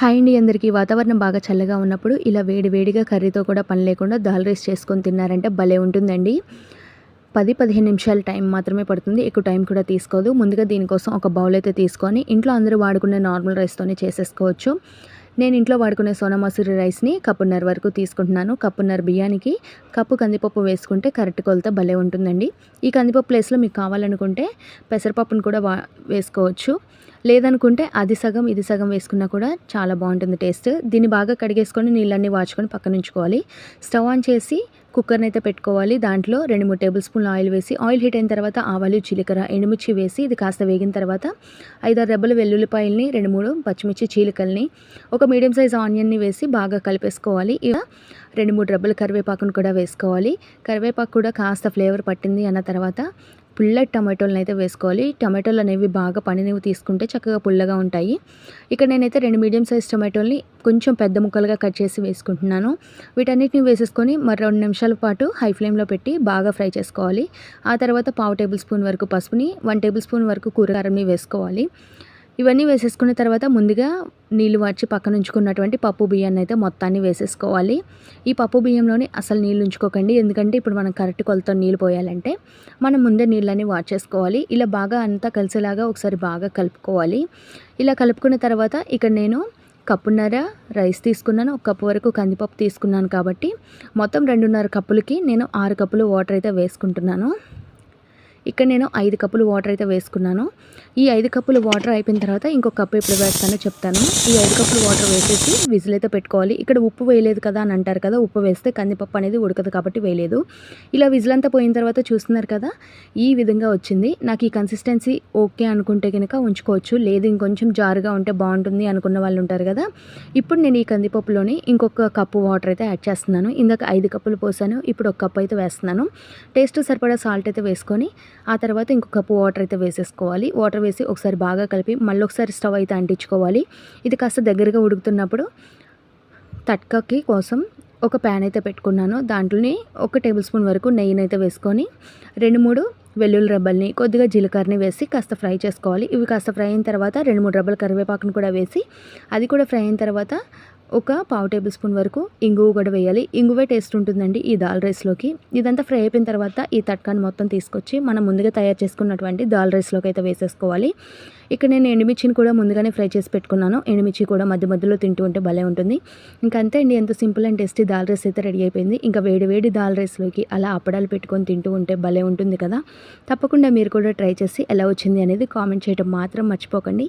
Hi అండి అందరికీ. వాతావరణం బాగా చల్లగా ఉన్నప్పుడు ఇలా వేడి వేడిగా కర్రీతో కూడా పని లేకుండా దాల్ రైస్ చేసుకొని తిన్నారంటే భలే ఉంటుందండి. పది పదిహేను నిమిషాల టైం మాత్రమే పడుతుంది. ఎక్కువ టైం కూడా తీసుకోదు. ముందుగా దీనికోసం ఒక బౌల్ అయితే తీసుకొని ఇంట్లో అందరూ వాడుకునే నార్మల్ రైస్తోనే చేసేసుకోవచ్చు. నేను ఇంట్లో వాడుకునే సోనా మసూరి రైస్ని కప్పున్నర వరకు తీసుకుంటున్నాను. కప్పున్నర బియ్యానికి కప్పు కందిపప్పు వేసుకుంటే కరెక్ట్ కొలత భలే ఉంటుందండి. ఈ కందిపప్పు ప్లేస్లో మీకు కావాలనుకుంటే పెసరపప్పును కూడా వా వేసుకోవచ్చు. లేదనుకుంటే అది సగం ఇది సగం వేసుకున్నా కూడా చాలా బాగుంటుంది టేస్ట్. దీన్ని బాగా కడిగేసుకొని నీళ్ళన్నీ వాచుకొని పక్కన ఉంచుకోవాలి. స్టవ్ ఆన్ చేసి కుక్కర్ని అయితే పెట్టుకోవాలి. దాంట్లో రెండు మూడు టేబుల్ స్పూన్ల ఆయిల్ వేసి ఆయిల్ హీట్ అయిన తర్వాత ఆవాలు జీలకర్ర ఎండుమిర్చి వేసి ఇది కాస్త వేగిన తర్వాత ఐదారు రెబ్బలు వెల్లుల్లిపాయల్ని రెండు మూడు పచ్చిమిర్చి చీలికల్ని ఒక మీడియం సైజ్ ఆనియన్ని వేసి బాగా కలిపేసుకోవాలి. ఇలా రెండు మూడు రెబ్బలు కరివేపాకును కూడా వేసుకోవాలి. కరివేపాకు కూడా కాస్త ఫ్లేవర్ పట్టింది అన్న తర్వాత పుల్ల టమాటోలను అయితే వేసుకోవాలి. టమాటోలు అనేవి బాగా పనినివి తీసుకుంటే చక్కగా పుల్లగా ఉంటాయి. ఇక్కడ నేనైతే రెండు మీడియం సైజ్ టమాటోల్ని కొంచెం పెద్ద ముక్కలుగా కట్ చేసి వేసుకుంటున్నాను. వీటన్నిటిని వేసేసుకొని మరి రెండు నిమిషాల పాటు హై ఫ్లేమ్లో పెట్టి బాగా ఫ్రై చేసుకోవాలి. ఆ తర్వాత పావు టేబుల్ స్పూన్ వరకు పసుపుని వన్ టేబుల్ స్పూన్ వరకు కూరగారని వేసుకోవాలి. ఇవన్నీ వేసేసుకున్న తర్వాత ముందుగా నీళ్ళు వాచి పక్కన ఉంచుకున్నటువంటి పప్పు బియ్యాన్ని అయితే మొత్తాన్ని వేసేసుకోవాలి. ఈ పప్పు బియ్యంలోని అసలు నీళ్ళు ఉంచుకోకండి. ఎందుకంటే ఇప్పుడు మనం కరెక్ట్ కొలతో నీళ్ళు పోయాలంటే మనం ముందే నీళ్ళని వాచేసుకోవాలి ఇలా బాగా అంతా కలిసేలాగా ఒకసారి బాగా కలుపుకోవాలి. ఇలా కలుపుకున్న తర్వాత ఇక్కడ నేను కప్పున్నర రైస్ తీసుకున్నాను. ఒక కప్పు వరకు కందిపప్పు తీసుకున్నాను కాబట్టి మొత్తం రెండున్నర కప్పులకి నేను ఆరు కప్పులు వాటర్ అయితే వేసుకుంటున్నాను. ఇక్కడ నేను ఐదు కప్పులు వాటర్ అయితే వేసుకున్నాను. ఈ ఐదు కప్పులు వాటర్ అయిపోయిన తర్వాత ఇంకొక కప్పు ఎప్పుడు వేస్తానో చెప్తాను. ఈ ఐదు కప్పులు వాటర్ వేసేసి విజిల్ అయితే పెట్టుకోవాలి. ఇక్కడ ఉప్పు వేయలేదు కదా అని అంటారు కదా ఉప్పు వేస్తే కందిపప్పు అనేది ఉడకదు కాబట్టి వేయలేదు. ఇలా విజిల్ అంతా పోయిన తర్వాత చూస్తున్నారు కదా ఈ విధంగా వచ్చింది. నాకు ఈ కన్సిస్టెన్సీ ఓకే అనుకుంటే కనుక ఉంచుకోవచ్చు. లేదు ఇంకొంచెం జారుగా ఉంటే బాగుంటుంది అనుకున్న వాళ్ళు ఉంటారు కదా. ఇప్పుడు నేను ఈ కందిపప్పులోని ఇంకొక కప్పు వాటర్ అయితే యాడ్ చేస్తున్నాను. ఇందాక ఐదు కప్పులు పోసాను ఇప్పుడు ఒక కప్పు అయితే వేస్తున్నాను. టేస్ట్ సరిపడా సాల్ట్ అయితే వేసుకొని ఆ తర్వాత ఇంకొక కప్పు వాటర్ అయితే వేసేసుకోవాలి. వాటర్ వేసి ఒకసారి బాగా కలిపి మళ్ళీ ఒకసారి స్టవ్ అయితే అంటించుకోవాలి. ఇది కాస్త దగ్గరగా ఉడుకుతున్నప్పుడు తట్కకి కోసం ఒక ప్యాన్ అయితే పెట్టుకున్నాను. దాంట్లోని ఒక టేబుల్ స్పూన్ వరకు నెయ్యిని అయితే వేసుకొని రెండు మూడు వెల్లుల్లి రబ్బల్ని కొద్దిగా జీలకర్రని వేసి కాస్త ఫ్రై చేసుకోవాలి. ఇవి కాస్త ఫ్రై అయిన తర్వాత రెండు మూడు రబ్బల కరివేపాకును కూడా వేసి అది కూడా ఫ్రై అయిన తర్వాత ఒక పావు టేబుల్ స్పూన్ వరకు ఇంగువ కూడా వేయాలి. ఇంగువే టేస్ట్ ఉంటుందండి ఈ దాల్ రైస్లోకి ఇదంతా ఫ్రై అయిపోయిన తర్వాత ఈ తట్కాన్ని మొత్తం తీసుకొచ్చి మనం ముందుగా తయారు చేసుకున్నటువంటి దాల్ రైస్లోకి అయితే వేసేసుకోవాలి. ఇక్కడ నేను ఎండుమిర్చిని కూడా ముందుగానే ఫ్రై చేసి పెట్టుకున్నాను. ఎండుమిర్చి కూడా మధ్య మధ్యలో తింటూ ఉంటే భలే ఉంటుంది. ఇంకంతే అంతే అండి ఎంత simple and tasty dal rice అయితే రెడీ అయిపోయింది. ఇంకా వేడి వేడి దాల్ రైస్లోకి అలా అప్పడాలు పెట్టుకొని తింటూ ఉంటే భలే ఉంటుంది కదా. తప్పకుండా మీరు కూడా ట్రై చేసి ఎలా వచ్చింది అనేది కామెంట్ చేయడం మాత్రం మర్చిపోకండి.